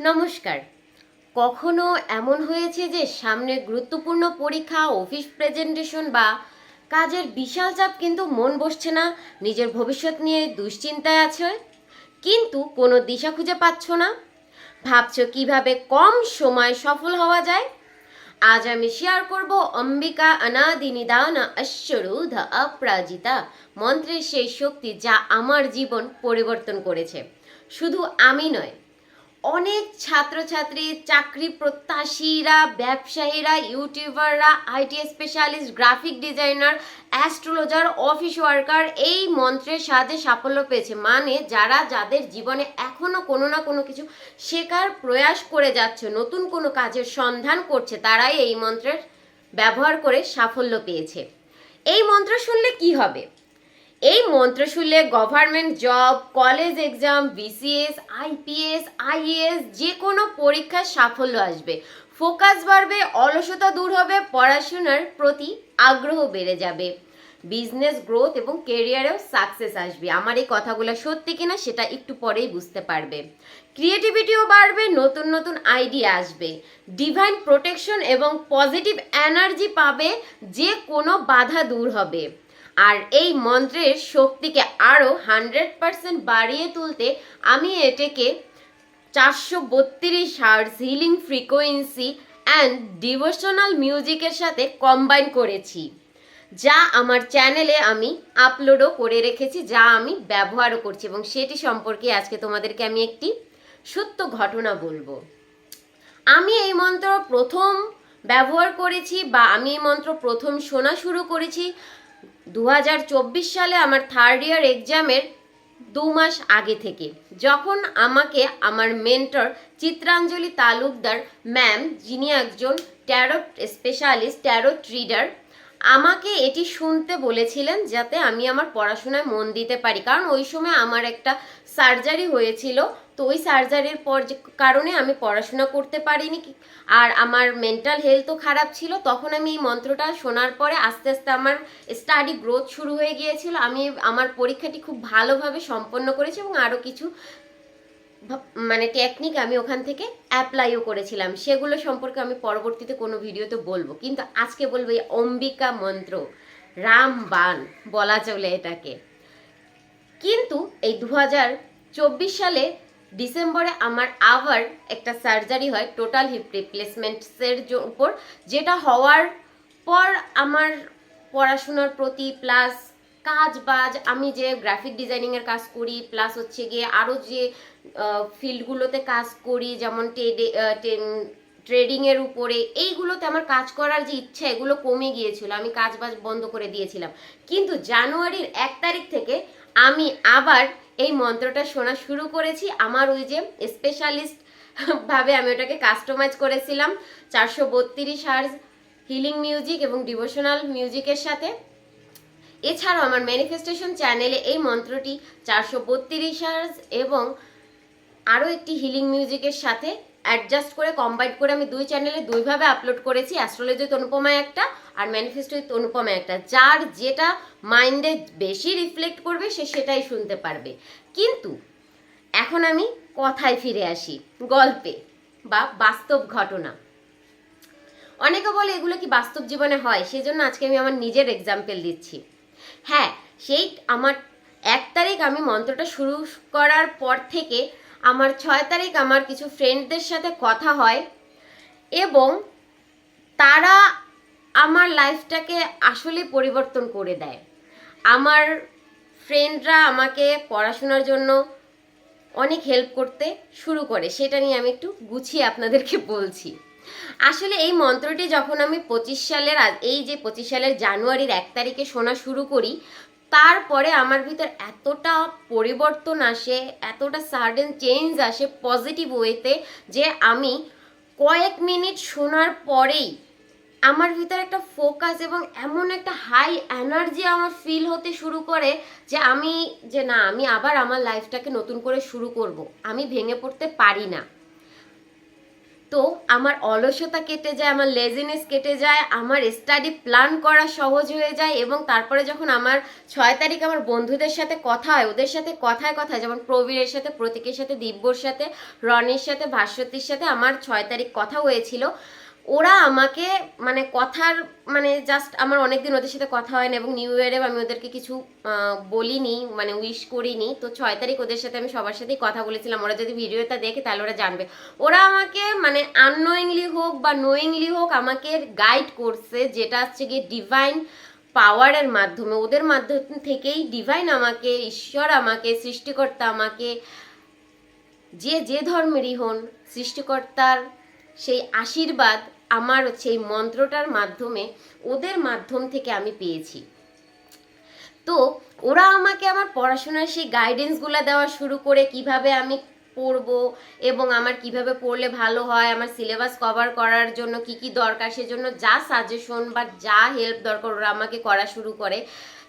নমস্কার। কখনো এমন হয়েছে যে সামনে গুরুত্বপূর্ণ পরীক্ষা অফিস প্রেজেন্টেশন বা কাজের বিশাল চাপ কিন্তু মন বসছে না? নিজের ভবিষ্যৎ নিয়ে দুশ্চিন্তায় আছে? কিন্তু কোনো দিশা খুঁজে পাচ্ছ না? ভাবছ কীভাবে কম সময় সফল হওয়া যায়? আজ আমি শেয়ার করব অম্বিকা অনাদি নিদান অশ্বরুধ অপরাজিতা মন্ত্রের সেই শক্তি যা আমার জীবন পরিবর্তন করেছে। শুধু আমি নয় অনেক ছাত্রছাত্রী, চাকরি প্রত্যাশীরা, ব্যবসায়ীরা, ইউটিউবাররা IT specialist graphic designer astrologer office worker এই মন্ত্রের সাহায্যে সাফল্য পেয়েছে। মানে যারা যাদের জীবনে এখনও কোনো না কোনো কিছু শেখার প্রয়াস করে যাচ্ছে, নতুন কোনো কাজের সন্ধান করছে, তারাই এই মন্ত্রের ব্যবহার করে সাফল্য পেয়েছে। এই মন্ত্র শুনলে কি হবে? এই মন্ত্র শুনলে government job college exam BCS IPS IAS যে কোনো পরীক্ষার সাফল্য আসবে। ফোকাস বাড়বে, অলসতা দূর হবে, পড়াশোনার প্রতি আগ্রহ বেড়ে যাবে। বিজনেস গ্রোথ এবং কেরিয়ারেও সাকসেস আসবে। আমার এই কথাগুলো সত্যি কিনা সেটা একটু পরেই বুঝতে পারবে। ক্রিয়েটিভিটিও বাড়বে, নতুন নতুন আইডিয়া আসবে। ডিভাইন প্রোটেকশন এবং পজিটিভ এনার্জি পাবে যে কোনো বাধা দূর হবে। আর এই মন্ত্রের শক্তিকে আরও হান্ড্রেড পার্সেন্ট বাড়িয়ে তুলতে আমি এটাকে চারশো বত্রিশ hertz healing frequency and devotional মিউজিকের সাথে কম্বাইন করেছি, যা আমার চ্যানেলে আমি আপলোডও করে রেখেছি, যা আমি ব্যবহারও করছি এবং সেটি সম্পর্কে আজকে তোমাদেরকে আমি একটি সত্য ঘটনা বলব। আমি এই মন্ত্র প্রথম ব্যবহার করেছি বা আমি এই মন্ত্র প্রথম শোনা শুরু করেছি দু হাজার চব্বিশ সালে আমার থার্ড ইয়ার এক্সামের দু মাস আগে থেকে। যখন আমাকে আমার মেন্টর চিত্রাঞ্জলি তালুকদার ম্যাম যিনি একজন ট্যারোট স্পেশালিস্ট ট্যারোট রিডার আমাকে এটি শুনতে বলেছিলেন যাতে আমি আমার পড়াশোনায় মন দিতে পারি। কারণ ওই সময় আমার একটা সার্জারি হয়েছিল। তো ওই সার্জারির পর কারণে আমি পড়াশোনা করতে পারিনি। আর আমার মেন্টাল হেলথও খারাপ ছিল। তখন আমি এই মন্ত্রটা শোনার পরে আস্তে আস্তে আমার স্টাডি গ্রোথ শুরু হয়ে গিয়েছিল। আমি আমার পরীক্ষাটি খুব ভালোভাবে সম্পন্ন করেছি এবং আরও কিছু মানে টেকনিক আমি ওখান থেকে অ্যাপ্লাইও করেছিলাম। সেগুলো সম্পর্কে আমি পরবর্তীতে কোনো ভিডিওতে বলব। কিন্তু আজকে বলব এই অম্বিকা মন্ত্র রামবান বলা চলে এটাকে। কিন্তু এই দু চব্বিশ সালে ডিসেম্বরে আমার আবার একটা সার্জারি হয় টোটাল হিপ রিপ্লেসমেন্টসের উপর, যেটা হওয়ার পর আমার পড়াশোনার প্রতি প্লাস কাজ বাজ, আমি যে গ্রাফিক ডিজাইনিংয়ের কাজ করি প্লাস হচ্ছে গিয়ে আরও যে ফিল্ডগুলোতে কাজ করি, যেমন ট্রেডিংয়ের উপরে, এইগুলোতে আমার কাজ করার যে ইচ্ছা, এগুলো কমে গিয়েছিল। আমি কাজ বাজ বন্ধ করে দিয়েছিলাম। কিন্তু জানুয়ারির এক তারিখ থেকে আমি আবার এই মন্ত্রটা শোনা শুরু করেছি। আমার ওই যে স্পেশালিস্ট ভাবে আমি ওটাকে কাস্টমাইজ করেছিলাম। চারশো বত্রিশ হার্স হিলিং মিউজিক এবং ডিভোশনাল মিউজিকের সাথে। এছাড়াও আমার ম্যানিফেস্টেশন চ্যানেলে এই মন্ত্রটি চারশো বত্রিশ এবং আরও একটি হিলিং মিউজিকের সাথে অ্যাডজাস্ট করে কম্বাইন করে আমি দুই চ্যানেলে দুইভাবে আপলোড করেছি। অ্যাস্ট্রোলজি অনুপমায় একটা আর ম্যানিফেস্টো অনুপমায় একটা। যার যেটা মাইন্ডে বেশি রিফ্লেক্ট করবে, সে সেটাই শুনতে পারবে। কিন্তু এখন আমি কথায় ফিরে আসি, গল্পে বা বাস্তব ঘটনা। অনেকে বলে এগুলো কি বাস্তব জীবনে হয়? সেজন্য আজকে আমি আমার নিজের এক্সাম্পল দিচ্ছি। হ্যাঁ সেই আমার এক তারিখ আমি মন্ত্রটা শুরু করার পর থেকে আমার ছয় তারিখ আমার কিছু ফ্রেন্ডদের সাথে কথা হয় এবং তারা আমার লাইফটাকে আসলে পরিবর্তন করে দেয়। আমার ফ্রেন্ডরা আমাকে পড়াশোনার জন্য অনেক হেল্প করতে শুরু করে। সেটা নিয়ে আমি একটু গুছিয়ে আপনাদেরকে বলছি। আসলে এই মন্ত্রটি যখন আমি পঁচিশ সালের এই যে পঁচিশ সালের জানুয়ারির এক তারিখে শোনা শুরু করি, তারপরে আমার ভিতর এতটা পরিবর্তন আসে, এতটা সাডেন চেঞ্জ আসে পজিটিভ ওয়েতে যে আমি কয়েক মিনিট শোনার পরেই আমার ভিতরে একটা ফোকাস এবং এমন একটা হাই এনার্জি আমার ফিল হতে শুরু করে যে আমি যে না, আমি আবার আমার লাইফটাকে নতুন করে শুরু করব। আমি ভেঙে পড়তে পারি না। তো আমার অলসতা কেটে যায়, আমার লেজিনেস কেটে যায়, আমার স্টাডি প্ল্যান করা সহজ হয়ে যায় এবং তারপরে যখন আমার ছয় তারিখ আমার বন্ধুদের সাথে কথা হয়, ওদের সাথে কথায় কথায় যেমন প্রবীরের সাথে, প্রতীকের সাথে, দিব্যর সাথে, রনির সাথে, ভাস্বতীর সাথে আমার ছয় তারিখ কথা হয়েছিল। ওরা আমাকে মানে কথার মানে জাস্ট আমার অনেকদিন ওদের সাথে কথা হয় না এবং নিউ ইয়ারেও আমি ওদেরকে কিছু বলিনি মানে উইশ করিনি। তো ছয় তারিখ ওদের সাথে আমি সবার সাথেই কথা বলেছিলাম। ওরা যদি ভিডিওটা দেখে তাহলে ওরা জানবে। ওরা আমাকে মানে আননোয়িংলি হোক বা নোয়িংলি হোক আমাকে গাইড করছে যেটা হচ্ছে গিয়ে ডিভাইন পাওয়ারের মাধ্যমে। ওদের মাধ্যম থেকেই ডিভাইন আমাকে, ঈশ্বর আমাকে, সৃষ্টিকর্তা আমাকে, যে যে ধর্মেরই হন, সৃষ্টিকর্তার সেই আশীর্বাদ আমার হচ্ছে এই মন্ত্রটার মাধ্যমে, ওদের মাধ্যম থেকে আমি পেয়েছি। তো ওরা আমাকে আমার পড়াশোনার সেই গাইডেন্সগুলো দেওয়া শুরু করে কীভাবে আমি পড়ব এবং আমার কীভাবে পড়লে ভালো হয়, আমার সিলেবাস কভার করার জন্য কি কি দরকার, সেজন্য যা সাজেশন বা যা হেল্প দরকার ওরা আমাকে করা শুরু করে।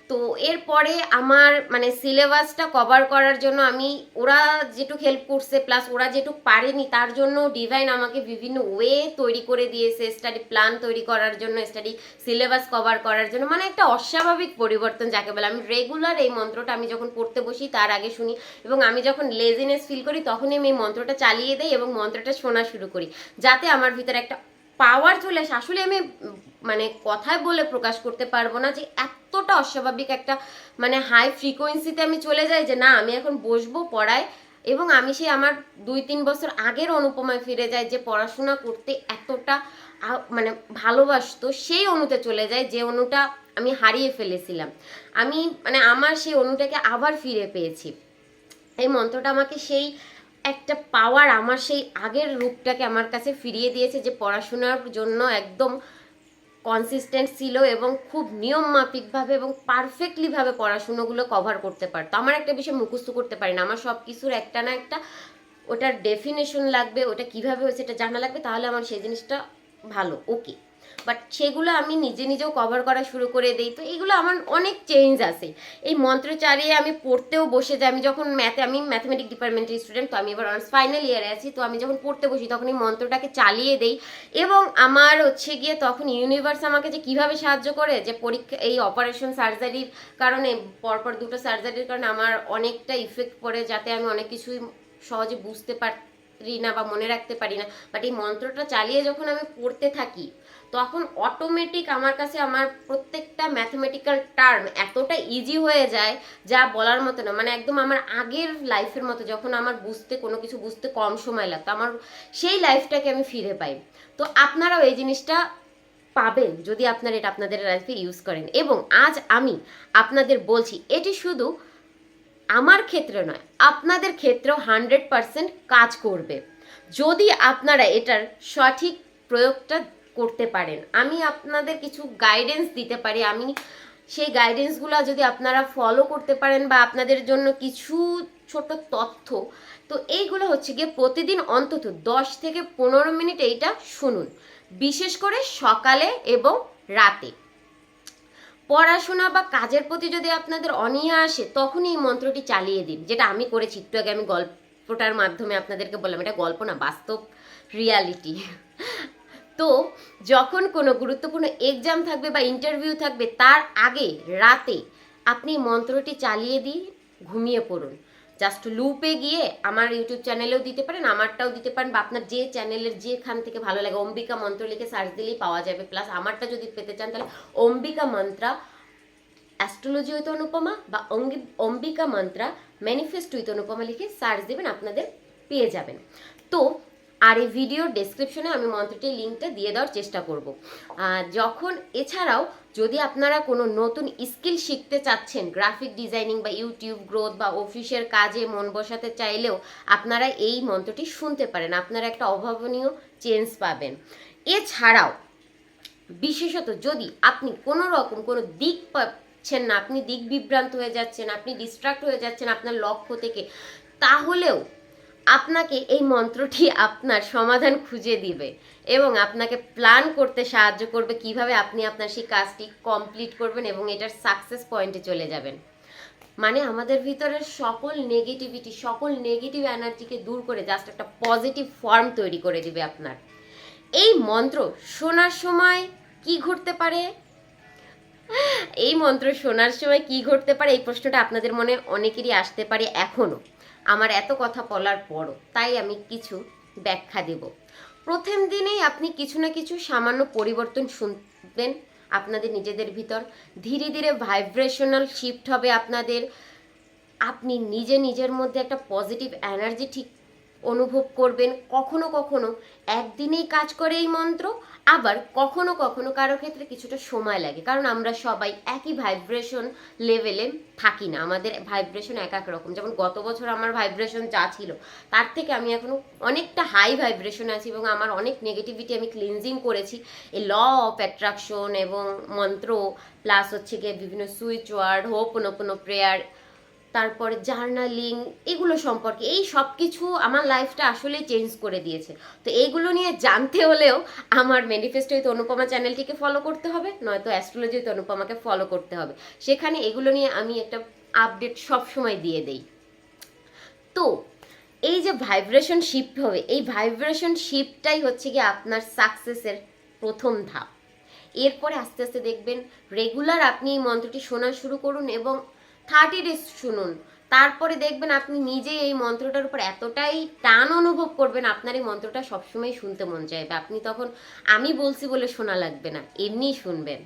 তো এরপরে আমার মানে সিলেবাসটা কভার করার জন্য আমি, ওরা যেটুক হেল্প করছে প্লাস ওরা যেটুক পারেনি, তার জন্য ডিভাইন আমাকে বিভিন্ন ওয়ে তৈরি করে দিয়েছে স্টাডি প্ল্যান তৈরি করার জন্য স্টাডি সিলেবাস কভার করার জন্য। মানে একটা অস্বাভাবিক পরিবর্তন যাকে বলে। আমি রেগুলার এই মন্ত্রটা আমি যখন পড়তে বসি, তার আগে শুনি। এবং আমি যখন লেজিনেস ফিল করি, তখনই আমি এই মন্ত্রটা চালিয়ে দেই এবং মন্ত্রটা শোনা শুরু করি। যাতে আমার ভিতরে একটা পাওয়ার চলে আসে। আসলে আমি মানে কথায় বলে প্রকাশ করতে পারব না যে এতটা অস্বাভাবিক একটা মানে হাই ফ্রিকোয়েন্সিতে আমি চলে যাই যে না, আমি এখন বসবো পড়ায় এবং আমি সেই আমার দুই তিন বছর আগের অনুপমায় ফিরে যাই যে পড়াশোনা করতে এতটা মানে ভালোবাসতো, সেই অনুতে চলে যায় যে অনুটা আমি হারিয়ে ফেলেছিলাম। আমি মানে আমার সেই অনুটাকে আবার ফিরে পেয়েছি। এই মন্ত্রটা আমাকে সেই একটা পাওয়ার আমার সেই আগের রূপটাকে আমার কাছে ফিরিয়ে দিয়েছে যে পড়াশোনার জন্য একদম কনসিস্টেন্ট ছিল এবং খুব নিয়ম মাফিকভাবে এবং পারফেক্টলিভাবে পড়াশুনোগুলো কভার করতে পারতো। আমার একটা বিষয় মুখস্থ করতে পারি না। আমার সব কিছুর একটা না একটা ওটার ডেফিনেশন লাগবে, ওটা কীভাবে হয়েছে, এটা জানা লাগবে, তাহলে আমার সেই জিনিসটা ভালো। ওকে বাট সেগুলো আমি নিজে নিজেও কভার করা শুরু করে দিই। তো এগুলো আমার অনেক চেঞ্জ আছে। এই মন্ত্র চালিয়ে আমি পড়তেও বসে যাই। আমি যখন ম্যাথে আমি ম্যাথমেটিক ডিপার্টমেন্টের স্টুডেন্ট তো আমি এবার অনার্স ফাইনাল ইয়ারে আছি। তো আমি যখন পড়তে বসি, তখন এই মন্ত্রটাকে চালিয়ে দেই। এবং আমার হচ্ছে গিয়ে তখন ইউনিভার্স আমাকে যে কীভাবে সাহায্য করে, যে পরীক্ষা এই অপারেশন সার্জারির কারণে, পরপর দুটো সার্জারির কারণে আমার অনেকটা ইফেক্ট পড়ে, যাতে আমি অনেক কিছুই সহজে বুঝতে পারি না বা মনে রাখতে পারি না বাট এই মন্ত্রটা চালিয়ে যখন আমি পড়তে থাকি তখন অটোমেটিক আমার কাছে আমার প্রত্যেকটা ম্যাথমেটিক্যাল টার্ম এতটা ইজি হয়ে যায় যা বলার মতো না। মানে একদম আমার আগের লাইফের মতো, যখন আমার বুঝতে, কোনো কিছু বুঝতে কম সময় লাগতো, আমার সেই লাইফটাকে আমি ফিরে পাই। তো আপনারাও এই জিনিসটা পাবেন যদি আপনারা এটা আপনাদের লাইফে ইউজ করেন। এবং আজ আমি আপনাদের বলছি, এটি শুধু আমার ক্ষেত্রে নয়, আপনাদের ক্ষেত্রেও হান্ড্রেড পারসেন্ট কাজ করবে। যদি আপনারা এটার সঠিক প্রয়োগটা করতে পারেন। আমি আপনাদের কিছু গাইডেন্স দিতে পারি। আমি সেই গাইডেন্সগুলো যদি আপনারা ফলো করতে পারেন বা আপনাদের জন্য কিছু ছোট তথ্য, তো এইগুলো হচ্ছে গিয়ে প্রতিদিন অন্তত দশ থেকে পনেরো মিনিট এইটা শুনুন। বিশেষ করে সকালে এবং রাতে। পড়াশোনা বা কাজের প্রতি যদি আপনাদের অনীহা আসে তখনই এই মন্ত্রটি চালিয়ে দিন। যেটা আমি করেছি, একটু আগে আমি গল্পটার মাধ্যমে আপনাদেরকে বললাম, এটা গল্প না, বাস্তব রিয়ালিটি তো যখন কোনো গুরুত্বপূর্ণ এক্সাম থাকবে বা ইন্টারভিউ থাকবে, তার আগে রাতে আপনি মন্ত্রটি চালিয়ে দিয়ে ঘুমিয়ে পড়ুন। জাস্ট লুপে গিয়ে আমার ইউটিউব চ্যানেলেও দিতে পারেন, আমারটাও দিতে পারেন, বা আপনার যে চ্যানেলের যেখান থেকে ভালো লাগে, অম্বিকা মন্ত্র লিখে সার্চ দিলেই পাওয়া যাবে। প্লাস আমারটা যদি পেতে চান, তাহলে অম্বিকা মন্ত্রা অ্যাস্ট্রোলজি উইথ অনুপমা, বা অম্বিকা মন্ত্রা ম্যানিফেস্ট উইথ অনুপমা লিখে সার্চ দেবেন, আপনাদের পেয়ে যাবেন। তো আর এই ভিডিওর ডেসক্রিপশনে আমি মন্ত্রটির লিঙ্কটা দিয়ে দেওয়ার চেষ্টা করব। যখন এছাড়াও যদি আপনারা কোনো নতুন স্কিল শিখতে চাচ্ছেন গ্রাফিক ডিজাইনিং বা ইউটিউব গ্রোথ বা অফিসের কাজে মন বসাতে চাইলেও আপনারা এই মন্ত্রটি শুনতে পারেন, আপনারা একটা অভাবনীয় চেঞ্জ পাবেন। এছাড়াও বিশেষত যদি আপনি কোনো রকম কোনো দিক পাচ্ছেন না, আপনি দিক বিভ্রান্ত হয়ে যাচ্ছেন, আপনি ডিস্ট্রাক্ট হয়ে যাচ্ছেন আপনার লক্ষ্য থেকে, তাহলেও আপনাকে এই মন্ত্রটি আপনার সমাধান খুঁজে দিবে এবং আপনাকে প্ল্যান করতে সাহায্য করবে কীভাবে আপনি আপনার সেই কাজটি কমপ্লিট করবেন এবং এটার সাকসেস পয়েন্টে চলে যাবেন। মানে আমাদের ভিতরের সকল নেগেটিভিটি সকল নেগেটিভ এনার্জিকে দূর করে জাস্ট একটা পজিটিভ ফর্ম তৈরি করে দিবে আপনার। এই মন্ত্র শোনার সময় কি ঘটতে পারে? এই মন্ত্র শোনার সময় কি ঘটতে পারে? এই প্রশ্নটা আপনাদের মনে অনেকেরই আসতে পারে এখনও। আমার এত কথা বলার পরও তাই আমি কিছু ব্যাখ্যা দেব। প্রথম দিনেই আপনি কিছু না কিছু সামান্য পরিবর্তন শুনবেন আপনাদের নিজেদের ভিতর। ধীরে ধীরে ভাইব্রেশনাল শিফট হবে আপনাদের। আপনি নিজে নিজের মধ্যে একটা পজিটিভ এনার্জি ঠিক অনুভব করবেন কখনো কখনো। একদিনেই কাজ করে এই মন্ত্র, আবার কখনো কখনো কারও ক্ষেত্রে কিছুটা সময় লাগে, কারণ আমরা সবাই একই ভাইব্রেশন লেভেলে থাকি না। আমাদের ভাইব্রেশন এক এক রকম। যেমন গত বছর আমার ভাইব্রেশন যা ছিল, তার থেকে আমি এখনও অনেকটা হাই ভাইব্রেশন আছি এবং আমার অনেক নেগেটিভিটি আমি ক্লিনজিং করেছি। এই ল অফ অ্যাট্রাকশন এবং মন্ত্র প্লাস হচ্ছে গিয়ে বিভিন্ন সুইচ ওয়ার্ড হোপ প্রেয়ার তারপরে জার্নালিং, এগুলো সম্পর্কে, এই সব কিছু আমার লাইফটা আসলে চেঞ্জ করে দিয়েছে। তো এইগুলো নিয়ে জানতে হলেও আমার ম্যানিফেস্টো হয়তো অনুপমা চ্যানেলটিকে ফলো করতে হবে, নয়তো অ্যাস্ট্রোলজি অনুপমাকে ফলো করতে হবে। সেখানে এগুলো নিয়ে আমি একটা আপডেট সব সময় দিয়ে দেই। তো এই যে ভাইব্রেশন শিফট হবে, এই ভাইব্রেশন শিফটটাই হচ্ছে কি আপনার সাকসেসের প্রথম ধাপ। এরপরে আস্তে আস্তে দেখবেন রেগুলার আপনি এই মন্ত্রটি শোনা শুরু করুন এবং থার্টি ডেজ শুনুন। তারপরে দেখবেন আপনি নিজেই এই মন্ত্রটার উপর এতটাই টান অনুভব করবেন, আপনার এই মন্ত্রটা সবসময় শুনতে মন চাইবে। আপনি তখন আমি বলছি বলে শোনা লাগবে না, এমনিই শুনবেন।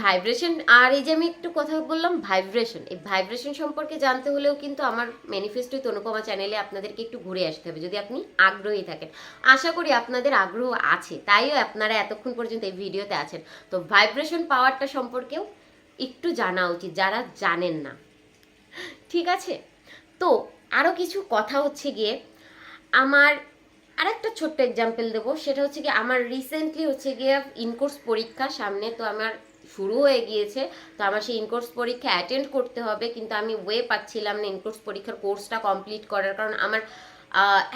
ভাইব্রেশন আর এই যে আমি একটু কথা বললাম ভাইব্রেশন এই ভাইব্রেশন সম্পর্কে জানতে হলেও কিন্তু আমার ম্যানিফেস্টো তনুপমা চ্যানেলে আপনাদেরকে একটু ঘুরে আসতে হবে, যদি আপনি আগ্রহী থাকেন। আশা করি আপনাদের আগ্রহ আছে, তাইও আপনারা এতক্ষণ পর্যন্ত এই ভিডিওতে আছেন। তো ভাইব্রেশন পাওয়ারটা সম্পর্কেও একটু জানা উচিত, যারা জানেন না। ঠিক আছে? তো আরও কিছু কথা হচ্ছে গিয়ে, আমার আরেকটা ছোট্ট এক্সাম্পল দেবো। সেটা হচ্ছে গিয়ে আমার রিসেন্টলি হচ্ছে গিয়ে ইনকোর্স পরীক্ষা সামনে, তো আমার শুরু হয়ে গিয়েছে। তো আমার সেই ইনকোর্স পরীক্ষা অ্যাটেন্ড করতে হবে, কিন্তু আমি ওয়ে পাচ্ছিলাম না ইনকোর্স পরীক্ষার কোর্সটা কমপ্লিট করার কারণ আমার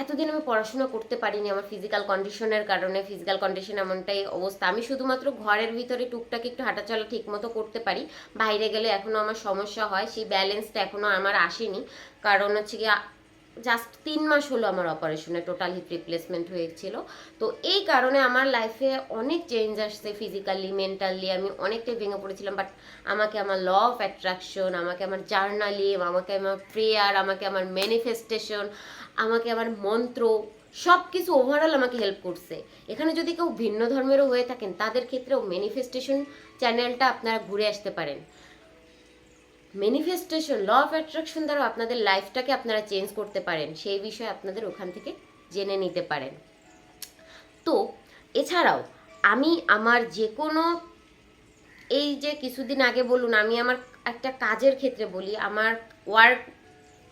এতদিন আমি পড়াশোনা করতে পারিনি আমার ফিজিক্যাল কন্ডিশনের কারণে। ফিজিক্যাল কন্ডিশন এমনটাই অবস্থা। আমি শুধুমাত্র ঘরের ভিতরে টুকটাক একটু হাঁটাচলা ঠিক মতো করতে পারি। বাইরে গেলে এখনও আমার সমস্যা হয়। সেই ব্যালেন্সটা এখনও আমার আসেনি। কারণ হচ্ছে কি জাস্ট তিন মাস হলো আমার অপারেশনে টোটাল হিপ রিপ্লেসমেন্ট হয়েছিল। তো এই কারণে আমার লাইফে অনেক চেঞ্জ আসছে ফিজিক্যালি মেন্টালি আমি অনেকটাই ভেঙে পড়েছিলাম বাট আমাকে আমার ল অফ অ্যাট্রাকশন আমাকে আমার জার্নালিং আমাকে আমার প্রেয়ার আমাকে আমার ম্যানিফেস্টেশন আমাকে আমার মন্ত্র সব কিছু ওভারঅল আমাকে হেল্প করছে। এখানে যদি কেউ ভিন্ন ধর্মেরও হয়ে থাকেন, তাদের ক্ষেত্রেও ম্যানিফেস্টেশন চ্যানেলটা আপনারা ঘুরে আসতে পারেন। ম্যানিফেস্টেশন ল অফ অ্যাট্রাকশন দ্বারা আপনাদের লাইফটাকে আপনারা চেঞ্জ করতে পারেন। সেই বিষয়ে আপনাদের ওখান থেকে জেনে নিতে পারেন। তো, এছাড়াও আমি আমার যে কোনো এই যে কিছুদিন আগে বলুন, আমি আমার একটা কাজের ক্ষেত্রে বলি, আমার ওয়ার্ক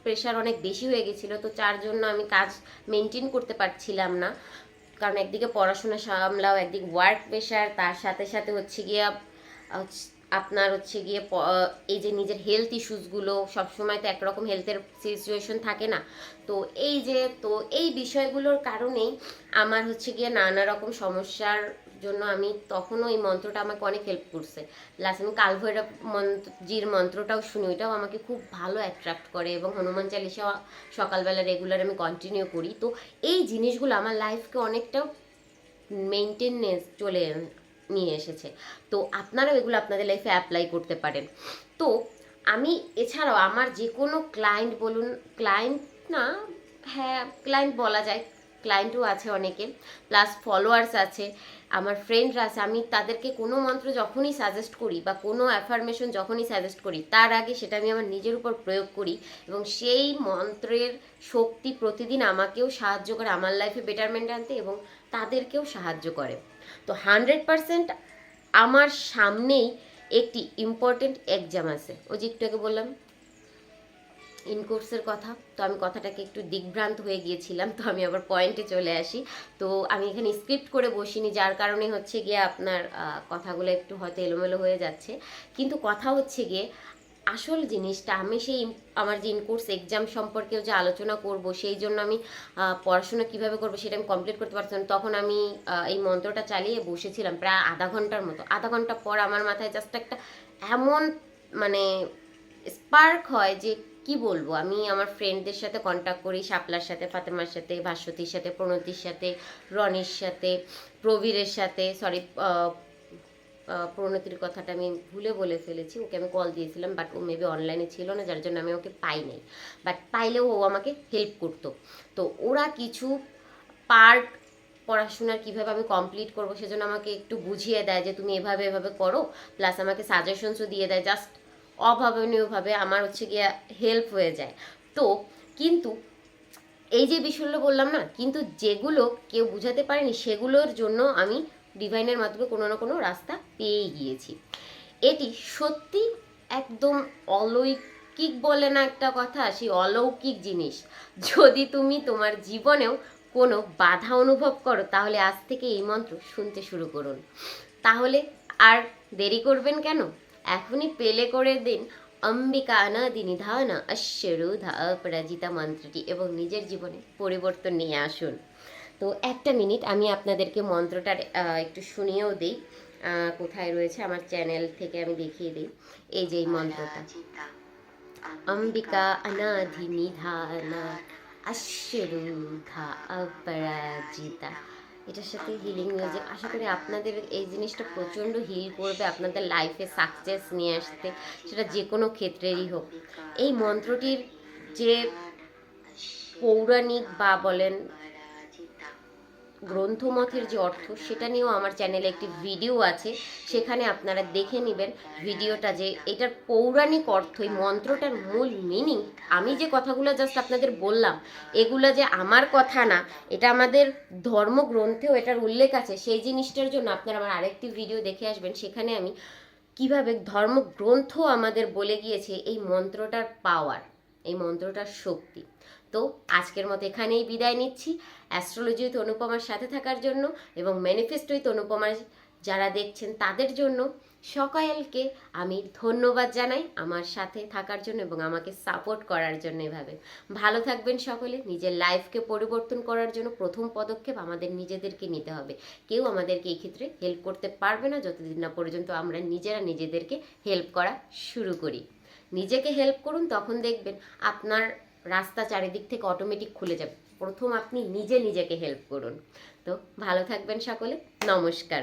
প্রেশার অনেক বেশি হয়ে গেছিল, তো যার জন্য আমি কাজ মেনটেন করতে পারছিলাম না। কারণ একদিকে পড়াশোনা সামলাও, একদিকে ওয়ার্ক প্রেশার তার সাথে সাথে হচ্ছে গিয়ে আপনার হচ্ছে গিয়ে এই যে নিজের হেলথ ইস্যুসগুলো সবসময় তো একরকম হেলথের সিচুয়েশন থাকে না। তো এই যে, তো এই বিষয়গুলোর কারণেই আমার হচ্ছে গিয়ে নানা রকম সমস্যার জন্য আমি তখনও এই মন্ত্রটা আমাকে অনেক হেল্প করছে। প্লাস আমি কালভৈরব মন্ত্র জির মন্ত্রটাও শুনি, ওইটাও আমাকে খুব ভালো অ্যাট্রাক্ট করে এবং হনুমান চালিশা সকালবেলা রেগুলার আমি কন্টিনিউ করি। তো এই জিনিসগুলো আমার লাইফকে অনেকটা মেনটেনেন্স চলে নিয়ে এসেছে। তো আপনারাও এগুলো আপনাদের লাইফে অ্যাপ্লাই করতে পারেন। তো আমি এছাড়াও আমার যে কোনো ক্লায়েন্ট বলুন ক্লায়েন্ট না হ্যাঁ ক্লায়েন্ট বলা যায়। ক্লায়েন্টও আছে অনেকে প্লাস ফলোয়ার্স আছে, আমার ফ্রেন্ডরা আছে। আমি তাদেরকে কোনো মন্ত্র যখনই সাজেস্ট করি বা কোনো অ্যাফার্মেশন যখনই সাজেস্ট করি, তার আগে সেটা আমি আমার নিজের উপর প্রয়োগ করি এবং সেই মন্ত্রের শক্তি প্রতিদিন আমাকেও সাহায্য করে, আমার লাইফে বেটারমেন্ট আনতে এবং তাদেরকেও সাহায্য করে। তো হান্ড্রেড পারসেন্ট আমার সামনেই একটি ইম্পর্টেন্ট এক্সাম আছে। ওই যে একটু আগে বললাম ইনকোর্সের কথা। তো আমি কথাটাকে একটু দিগ্ভ্রান্ত হয়ে গিয়েছিলাম, তো আমি আবার পয়েন্টে চলে আসি। তো আমি এখানে স্ক্রিপ্ট করে বসিনি, যার কারণে হচ্ছে গিয়ে আপনার কথাগুলো একটু হয়তো এলোমেলো হয়ে যাচ্ছে। কিন্তু কথা হচ্ছে গিয়ে আসল জিনিসটা, আমি সেই আমার যে ইনকোর্স এক্সাম সম্পর্কেও যে আলোচনা করব, সেই জন্য আমি পড়াশোনা কীভাবে করব সেটা আমি কমপ্লিট করতে পারছিলাম তখন আমি এই মন্ত্রটা চালিয়ে বসেছিলাম প্রায় আধা ঘণ্টার মতো। আধা ঘণ্টা পর আমার মাথায় জাস্ট একটা এমন মানে স্পার্ক হয় যে কি বলব? আমি আমার ফ্রেন্ডদের সাথে কন্ট্যাক্ট করি, শাপলার সাথে, ফাতেমার সাথে, ভাস্বতীর সাথে, প্রণতির সাথে, রনির সাথে, প্রবীরের সাথে সরি প্রণতির কথাটা আমি ভুলে বলে ফেলেছি, ওকে আমি কল দিয়েছিলাম বাট ও মেবি অনলাইনে ছিল না, যার জন্য আমি ওকে পাই নাই বাট পাইলেও ও আমাকে হেল্প করতো। তো ওরা কিছু পার্ট পড়াশোনার কীভাবে আমি কমপ্লিট করব সেজন্য আমাকে একটু বুঝিয়ে দেয় যে তুমি এভাবে এভাবে করো প্লাস আমাকে সাজেশনসও দিয়ে দেয় জাস্ট অভাবনীয়ভাবে আমার হচ্ছে গিয়ে হেল্প হয়ে যায়। তো কিন্তু এই যে বিষয়গুলো বললাম না, কিন্তু যেগুলো কেউ বুঝাতে পারেনি সেগুলোর জন্য আমি ডিভাইনের মাধ্যমে কোনো না কোনো রাস্তা পেয়ে গিয়েছি। এটি সত্যি একদম অলৌকিক বলে না একটা কথা, সেই অলৌকিক জিনিস। যদি তুমি তোমার জীবনেও কোনো বাধা অনুভব করো, তাহলে আজ থেকে এই মন্ত্র শুনতে শুরু করুন। তাহলে আর দেরি করবেন কেন? এখনই পেলে করে দিন। অম্বিকা অনাদি নিধান অশ্বরুধা অপরাজিতা মন্ত্রটি এবং নিজের জীবনে পরিবর্তন নিয়ে আসুন। তো একটা মিনিট, আমি আপনাদেরকে মন্ত্রটার একটু শুনিয়েও দিই। কোথায় রয়েছে আমার চ্যানেল থেকে আমি দেখিয়ে দিই। এই যে এই মন্ত্রটা। অম্বিকা অনাধি নিধান অশ্বরুধা অপরাজিতা। এটার সাথে হিলিং মিউজিক আশা করি আপনাদের এই জিনিসটা প্রচণ্ড হিল করবে, আপনাদের লাইফে সাকসেস নিয়ে আসতে, সেটা যে কোনো ক্ষেত্রেরই হোক। এই মন্ত্রটির যে পৌরাণিক বা বলেন গ্রন্থমথের যে অর্থ, সেটা নিয়েও আমার চ্যানেলে একটি ভিডিও আছে। সেখানে আপনারা দেখে নেবেন ভিডিওটা যে এটার পৌরাণিক অর্থ, এই মন্ত্রটার মূল মিনিং আমি যে কথাগুলো জাস্ট আপনাদের বললাম, এগুলো যে আমার কথা না, এটা আমাদের ধর্মগ্রন্থেও এটার উল্লেখ আছে। সেই জিনিসটার জন্য আপনারা আমার আরেকটি ভিডিও দেখে আসবেন। সেখানে আমি কীভাবে ধর্মগ্রন্থ আমাদের বলে গিয়েছে এই মন্ত্রটার পাওয়ার এই মন্ত্রটার শক্তি। তো আজকের মতো এখানেই বিদায় নিচ্ছি। অ্যাস্ট্রোলজি উইথ অনুপমার সাথে থাকার জন্য এবং ম্যানিফেস্ট উইথ অনুপমার যারা দেখছেন তাদের জন্য সকালকে আমি ধন্যবাদ জানাই আমার সাথে থাকার জন্য এবং আমাকে সাপোর্ট করার জন্য এভাবে। ভালো থাকবেন সকলে, নিজের লাইফকে পরিবর্তন করার জন্য প্রথম পদক্ষেপ আমাদের নিজেদেরকে নিতে হবে। কেউ আমাদেরকে এই ক্ষেত্রে হেল্প করতে পারবে না, যতদিন না পর্যন্ত আমরা নিজেরা নিজেদেরকে হেল্প করা শুরু করি। নিজেকে হেল্প করুন, তখন দেখবেন আপনার রাস্তা চারিদিক থেকে অটোমেটিক খুলে যাবে। প্রথম আপনি নিজে নিজেকে হেল্প করুন। তো ভালো থাকবেন সকলে। নমস্কার।